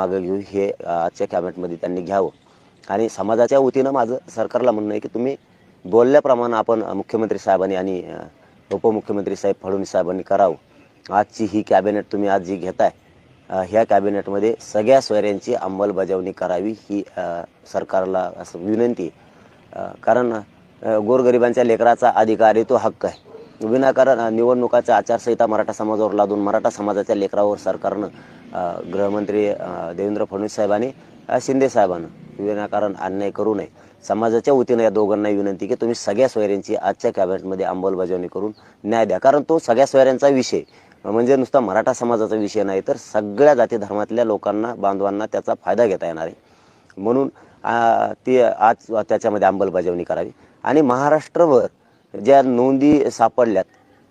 मागं घेऊ हे आजच्या कॅबिनेटमध्ये त्यांनी घ्यावं. आणि समाजाच्या वतीनं माझं सरकारला म्हणणं आहे की तुम्ही बोलल्याप्रमाणे आपण मुख्यमंत्री साहेबांनी आणि उपमुख्यमंत्री साहेब फडणवीस साहेबांनी करावं. आजची ही कॅबिनेट तुम्ही आज जी घेताय ह्या कॅबिनेटमध्ये सगळ्या सोयऱ्यांची अंमलबजावणी करावी ही सरकारला असं विनंती कारण गोरगरिबांच्या लेकराचा अधिकार आहे तो हक्क आहे. विनाकारण निवडणुकाचा निवडणुकाच्या आचारसंहिता मराठा समाजावर लादून मराठा समाजाच्या लेकरावर सरकारनं गृहमंत्री देवेंद्र फडणवीस साहेबांनी शिंदे साहेबांना विनाकारण अन्याय करू नये. समाजाच्या वतीनं या दोघांनाही विनंती की तुम्ही सगळ्या सोयऱ्यांची आजच्या कॅबिनेटमध्ये अंमलबजावणी करून न्याय द्या. कारण तो सगळ्या सोयऱ्यांचा विषय म्हणजे नुसता मराठा समाजाचा विषय नाही तर सगळ्या जाती धर्मातल्या लोकांना बांधवांना त्याचा फायदा घेता येणार आहे. म्हणून ती आज त्याच्यामध्ये अंमलबजावणी करावी. आणि महाराष्ट्रभर ज्या नोंदी सापडल्यात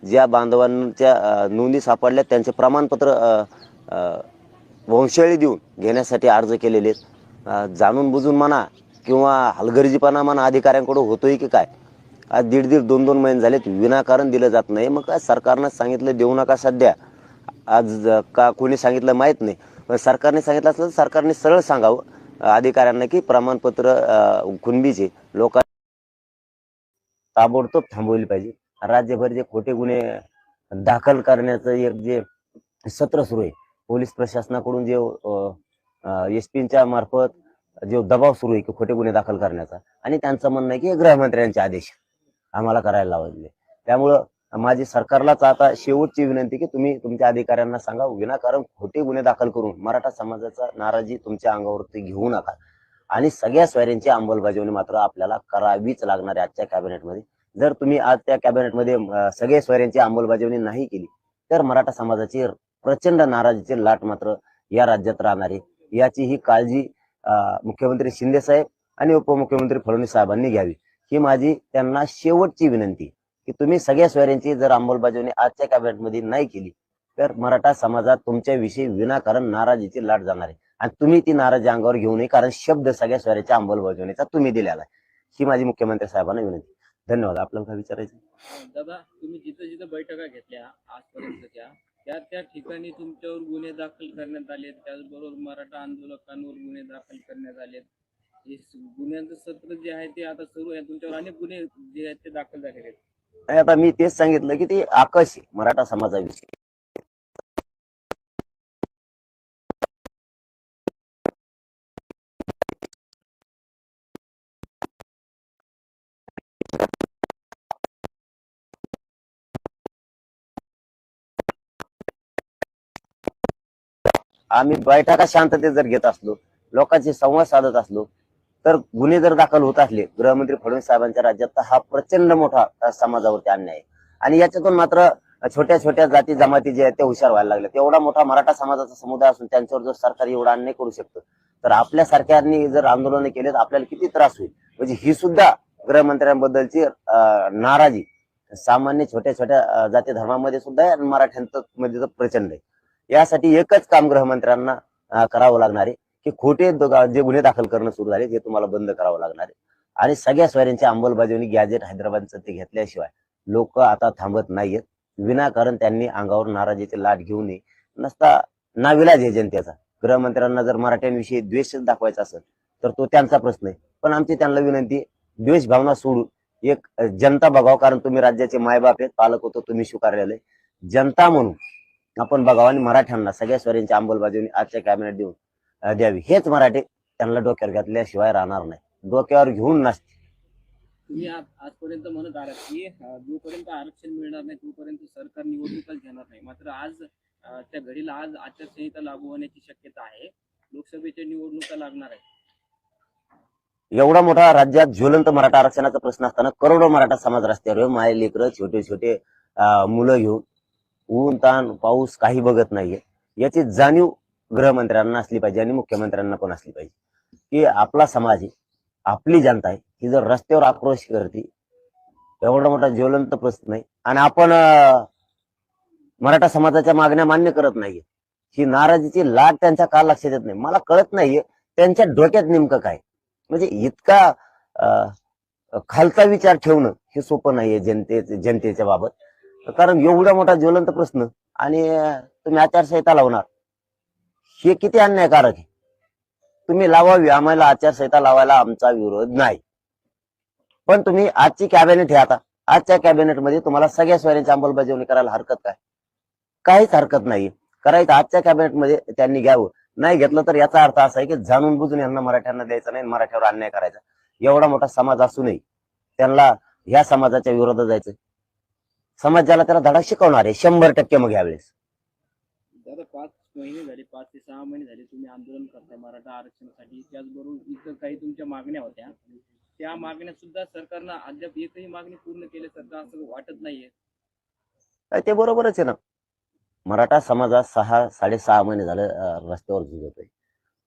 ज्या बांधवांच्या नोंदी सापडल्यात त्यांचे प्रमाणपत्र वंशाळी देऊन घेण्यासाठी अर्ज केलेले आहेत. जाणून बुजून म्हणा किंवा हलगर्जीपणा म्हणा अधिकाऱ्यांकडून होतोय की काय? आज दीड दीड दोन दोन महिने झालेत विनाकारण दिलं जात नाही. मग काय सरकारनं सांगितलं देऊ नका सध्या. आज का कोणी सांगितलं माहीत नाही. पण सरकारने सांगितलं असलं तर सरकारने सरळ सांगावं. अधिकाऱ्यांना की प्रमाणपत्र कुणबीचे लोकांना ताबडतोब थांबवली पाहिजे. राज्यभर जे खोटे गुन्हे दाखल करण्याचं एक जे सत्र सुरू आहे पोलीस प्रशासनाकडून जे एसपीच्या मार्फत जो दबाव सुरू आहे की खोटे गुन्हे दाखल करण्याचा आणि त्यांचं म्हणणं आहे की गृहमंत्र्यांचे आदेश आम्हाला करायला लावले त्यामुळं माझी सरकारलाच आता शेवटची विनंती की तुम्ही तुमच्या अधिकाऱ्यांना सांगा विनाकारण खोटे गुन्हे दाखल करून मराठा समाजाचा नाराजी तुमच्या अंगावरती घेऊ नका. आणि सगळ्या सोयऱ्यांची अंमलबजावणी मात्र आपल्याला करावीच लागणार आहे आजच्या कॅबिनेटमध्ये. जर तुम्ही आज त्या कॅबिनेटमध्ये सगळ्या स्वैऱ्यांची अंमलबजावणी नाही केली तर मराठा समाजाची प्रचंड नाराजीची लाट मात्र या राज्यात राहणार. आहे याची ही काळजी मुख्यमंत्री शिंदे साहेब आणि उपमुख्यमंत्री फडणवीस साहेबांनी घ्यावी. ही माझी त्यांना शेवटची विनंती की तुम्ही सगळ्या सोयऱ्यांची जर अंमलबजावणी आजच्या कॅबिनेटमध्ये नाही केली तर मराठा समाजात तुमच्याविषयी विनाकारण नाराजीची लाट जाणार आहे. आणि तुम्ही ती नाराजी अंगावर घेऊ नये कारण शब्द सगळ्या स्वराच्या अंमलबजावणीचा तुम्ही दिलेला आहे. ही माझी मुख्यमंत्री साहेबांना विनंती. धन्यवाद. आपल्याला काय विचारायचं? दादा तुम्ही जिथं जिथं बैठका घेतल्या आजपर्यंतच्या त्या त्या ठिकाणी तुमच्यावर गुन्हे दाखल करण्यात आले त्याचबरोबर मराठा आंदोलकांवर गुन्हे दाखल करण्यात आले हे गुन्ह्यांचं सत्र जे आहे ते आता सुरू आहे. तुमच्यावर अनेक गुन्हे जे आहेत ते दाखल झालेले आहेत. आणि आता मी तेच सांगितलं की ते आकाश आहे मराठा समाजाविषयी. आम्ही बैठका शांततेत जर घेत असलो लोकांशी संवाद साधत असलो तर गुन्हे जर दाखल होत असले गृहमंत्री फडणवीस साहेबांच्या राज्यात तर हा प्रचंड मोठा समाजावरती अन्याय आहे. आणि याच्यातून मात्र छोट्या छोट्या जाती जमाती जे आहेत ते हुशार व्हायला लागले. एवढा मोठा मराठा समाजाचा समुदाय असून त्यांच्यावर जर सरकार एवढा अन्याय करू शकतो तर आपल्या सरकारने जर आंदोलन केले तर आपल्याला किती त्रास होईल? म्हणजे ही सुद्धा गृहमंत्र्यांबद्दलची नाराजी सामान्य छोट्या छोट्या जाती धर्मामध्ये सुद्धा आहे आणि मराठ्यांमध्ये तर प्रचंड आहे. यासाठी एकच काम गृहमंत्र्यांना करावं लागणार आहे की खोटे जे गुन्हे दाखल करणं सुरू झाले ते तुम्हाला बंद करावं लागणार आहे. आणि सगळ्या सोयऱ्यांची अंमलबजावणी गॅजेट हैदराबादचं ते घेतल्याशिवाय लोक आता थांबत नाहीयेत. विनाकारण त्यांनी अंगावर नाराजीची लाट घेऊ नये. नसता नाविलाज आहे जनतेचा. गृहमंत्र्यांना जर मराठ्यांविषयी द्वेष दाखवायचा असेल तर तो त्यांचा प्रश्न आहे. पण आमची त्यांना विनंती द्वेष भावना सोडून एक जनता बघावं कारण तुम्ही राज्याचे मायबाप आहेत पालक होतो तुम्ही स्वीकारलेले जनता म्हणून आपण बघावं आणि मराठ्यांना सगळ्या स्वरांची अंमलबजावणी आजच्या कॅबिनेट देऊन द्यावी. हेच मराठी त्यांना डोक्यावर घातल्याशिवाय राहणार नाही. डोक्यावर घेऊन नसते. तुम्ही आज आजपर्यंत म्हणत आलात की जोपर्यंत आरक्षण मिळणार नाही तोपर्यंत सरकार निवडणुकाच घेणार नाही. मात्र आज त्या घडीला आज आचारसंहिता लागू होण्याची शक्यता आहे. लोकसभेच्या निवडणुका लागणार आहे एवढा मोठा राज्यात ज्वलंत मराठा आरक्षणाचा प्रश्न असताना करोडो मराठा समाज रस्त्यावर. माय लेकरं छोटे छोटे मुलं घेऊन ऊन ताण पाऊस काही बघत नाहीये. याची जाणीव गृहमंत्र्यांना असली पाहिजे आणि मुख्यमंत्र्यांना पण असली पाहिजे. की आपला समाज आहे आपली जनता आहे ही जर रस्त्यावर आक्रोश करते एवढा मोठा ज्वलंत प्रश्न नाही. आणि आपण मराठा समाजाच्या मागण्या मान्य करत नाहीये. ही नाराजीची लाट त्यांच्या का लक्षात येत नाही. मला कळत नाहीये त्यांच्या डोक्यात नेमकं काय म्हणजे इतका खालचा विचार ठेवणं हे सोपं नाहीये जनते जनतेच्या बाबत. कारण एवढा मोठा ज्वलंत प्रश्न आणि तुम्ही आचारसंहिता लावणार. हे किती अन्यायकारक आहे? तुम्ही लावावी आम्हाला आचारसंहिता लावायला आमचा विरोध नाही. पण तुम्ही आजची कॅबिनेट हे आता आजच्या कॅबिनेटमध्ये तुम्हाला सगळ्या सोयऱ्यांची अंमलबजावणी करायला हरकत काय? काहीच हरकत नाही. करायचं आजच्या कॅबिनेटमध्ये त्यांनी घ्यावं. नाही घेतलं तर याचा अर्थ असा आहे की जाणून बुजून यांना मराठ्यांना द्यायचं नाही मराठ्यावर अन्याय करायचा. एवढा मोठा समाज असूनही त्यांना ह्या समाजाच्या विरोधात जायचं समाज ज्याला त्याला धडा शिकवणार आहे शंभर टक्के मग यावेळेस. दादा पाच महिने झाले पाच ते सहा महिने झाले तुम्ही आंदोलन करताय मराठा आरक्षणासाठी. त्याचबरोबर इतर काही तुमच्या मागण्या होत्या. त्या मागण्या सुद्धा सरकारनं अद्याप एकही मागणी पूर्ण केल्यासारखं असं वाटत नाहीये. काय ते बरोबरच आहे ना. मराठा समाजात सहा साडेसहा महिने झाले रस्त्यावर झुजतोय.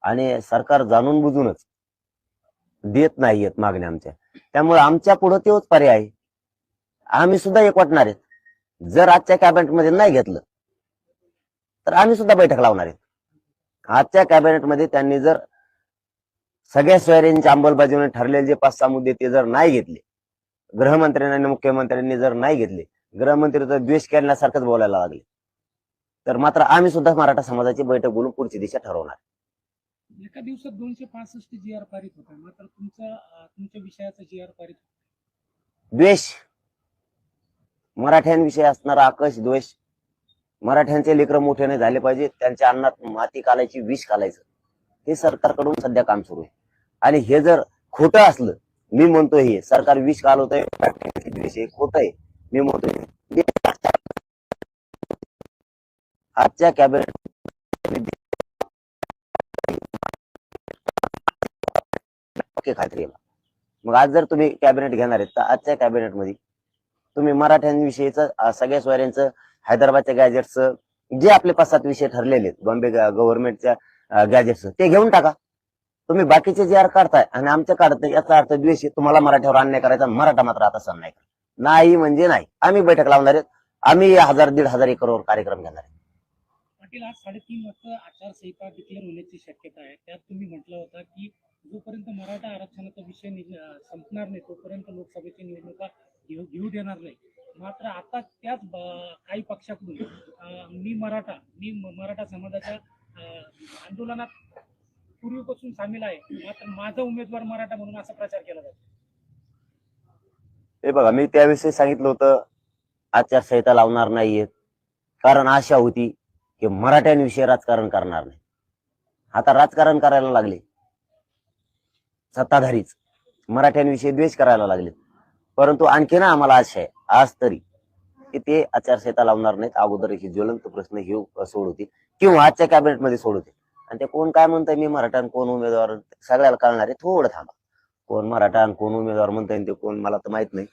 आणि सरकार जाणून बुजूनच देत नाहीयेत मागण्या आमच्या. त्यामुळे आमच्या पुढे तेच पर्याय आहे. आम्ही सुद्धा एक वाटणार आहेत. जर आजच्या कॅबिनेटमध्ये नाही घेतलं तर आम्ही सुद्धा बैठक लावणार आहेत. आजच्या कॅबिनेटमध्ये त्यांनी जर सगळ्या सोयऱ्यांची अंमलबजावणी ठरलेले जे पाच सहा मुद्दे ते जर नाही घेतले गृहमंत्र्यांनी आणि मुख्यमंत्र्यांनी जर नाही घेतले गृहमंत्री तर द्वेष करण्यासारखंच बोलायला लागले. तर मात्र आम्ही सुद्धा मराठा समाजाची बैठक बोलून पुढची दिशा ठरवणार. एका दिवसात दोनशे पासष्ट जी आर पारित होता मात्र तुमचा तुमच्या विषयाचा जी आर पारित द्वेष. मराठ्यांविषयी असणारा आकश द्वेष. मराठ्यांचे लेकर मोठे नाही झाले पाहिजे त्यांच्या अन्नात माती कालायची विष कालायचं. हे सरकारकडून सध्या काम सुरू आहे. आणि हे जर खोटं असलं मी म्हणतो हे सरकार विष कालवतंय मराठ्यांचे द्वेष हे आहे. मी म्हणतोय आजच्या कॅबिनेट खात्री मग आज जर तुम्ही कॅबिनेट घेणार आहेत तर आजच्या कॅबिनेटमध्ये तुम्ही मराठ्यांविषयीचं सगळ्या सोयऱ्यांचं हैदराबादच्या गॅजेटचं जे आपले पाच सात विषय ठरलेले आहेत बॉम्बे गव्हर्नमेंटच्या गॅजेटचं ते घेऊन टाका. तुम्ही बाकीचे जे आर काढताय आणि आमच्या काढत नाही याचा अर्थ द्वेष तुम्हाला मराठ्यावर अन्याय करायचा मराठा मात्र आता सण नाही नाही म्हणजे नाही. आम्ही बैठक लावणार आहेत. आम्ही हजार दीड हजार एकरवर कार्यक्रम घेणार आहे पाटील आज साडेतीन वाजता आचारसंहिता डिक्लेअर होण्याची शक्यता आहे. त्यात तुम्ही म्हटलं होतं की जोपर्यंत मराठा आरक्षणाचा विषय संपणार नाही तोपर्यंत लोकसभेची निवडणुका घेऊ देणार नाही. मात्र आता त्याच काही पक्षाकडून मी मराठा मी मराठा समाजाच्या आंदोलनात पूर्वीपासून सामील आहे. मात्र माझा उमेदवार मराठा म्हणून असा प्रचार केला जातो. हे बघा मी त्याविषयी सांगितलं होतं आचारसंहिता लावणार नाहीयेत. कारण आशा होती की मराठ्यांविषयी राजकारण करणार नाही. आता राजकारण करायला लागले. सत्ताधारीच. मराठ्यांविषयी द्वेष करायला लागले परंतु आणखी ना आम्हाला आशा आहे आज तरी की ते आचारसंहिता लावणार नाहीत. अगोदर हे ज्वलंत प्रश्न हे सोडवतील किंवा आजच्या कॅबिनेटमध्ये सोडवतील आणि ते कोण काय म्हणतंय मी मराठा कोण उमेदवार सगळ्याला कळणार आहे थोडं थांबा. कोण मराठा आणि कोण उमेदवार म्हणताय ते कोण मला तर माहीत नाही.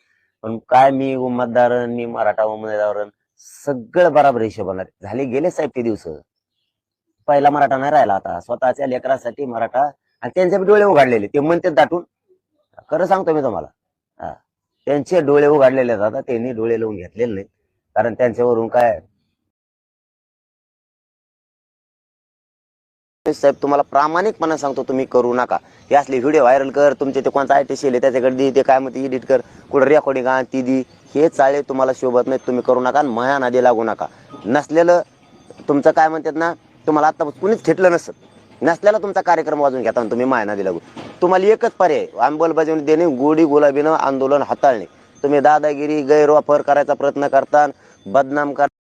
पण काय मी मतदार मी मराठा उमेदवार सगळं बराबर हिशोब होणार झाले गेले साहेब ते दिवस. पहिला मराठा नाही राहिला आता. स्वतःच्या लेकरासाठी मराठा आणि त्यांचे डोळे उघडलेले ते म्हणते दाटून. खरं सांगतो मी तुम्हाला. त्यांचे डोळे उघडलेले आहेत. त्यांनी डोळे लावून घेतलेले नाहीत. कारण त्यांच्यावरून काय? साहेब तुम्हाला प्रामाणिकपणे सांगतो तुम्ही करू नका. हे असले व्हिडिओ व्हायरल कर तुमचे ते कोणता आय टी आहे त्याच्याकडे दे ते काय म्हणते एडिट कर. कुठं रेकॉर्डिंग आण ती दी. हे चाळे तुम्हाला शोभत नाही तुम्ही करू नका आणि माया नादी लागू नका. नसलेलं तुमचं काय म्हणतात ना तुम्हाला आता कुणीच खेटलं नसत. नसलेला तुमचा कार्यक्रम वाजून घेता तुम्ही माया नादी लागू. तुम्हाला एकच पर्याय अंमलबजावणी देणे गोडी गुलाबीनं आंदोलन हाताळणे. तुम्ही दादागिरी गैरवापर करायचा प्रयत्न करता बदनाम करता